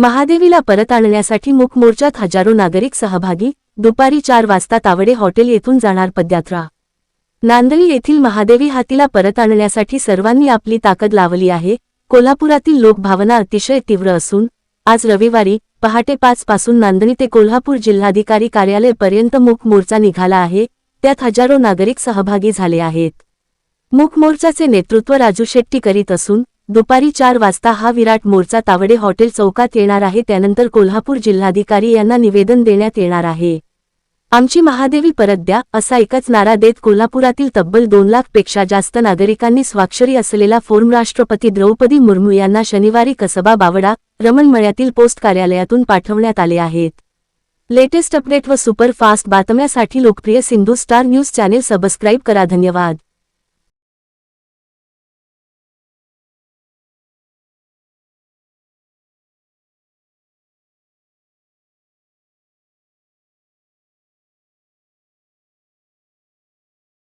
महादेवीला परत आणण्यासाठी मूक मोर्चात हजारो नागरिक सहभागी. दुपारी चार वाजता तावडे हॉटेल येथून जाणार पदयात्रा. नांदळी येथील महादेवी हातीला परत आणण्यासाठी सर्वांनी आपली ताकद लावली आहे. कोल्हापुरातील लोकभावना अतिशय तीव्र असून आज रविवारी पहाटे पाच पासून नांदणी ते कोल्हापूर जिल्हाधिकारी कार्यालयपर्यंत मूक मोर्चा निघाला आहे. त्यात हजारो नागरिक सहभागी झाले आहेत. मूक मोर्चाचे नेतृत्व राजू शेट्टी करीत असून दुपारी चार वाजता हा विराट मोर्चा तावडे हॉटेल चौकात येणार आहे. त्यानंतर कोल्हापूर जिल्हाधिकारी यांना निवेदन देण्यात येणार आहे. आमची महादेवी परत द्या असा एकच नारा देत कोल्हापुरातील तब्बल दोन लाखपेक्षा जास्त नागरिकांनी स्वाक्षरी असलेला फॉर्म राष्ट्रपती द्रौपदी मुर्मू यांना शनिवारी कसबा बावडा रमणमळ्यातील पोस्ट कार्यालयातून पाठवण्यात आले आहेत. लेटेस्ट अपडेट व सुपरफास्ट बातम्यासाठी लोकप्रिय Sindhu star news channel subscribe करा. धन्यवाद.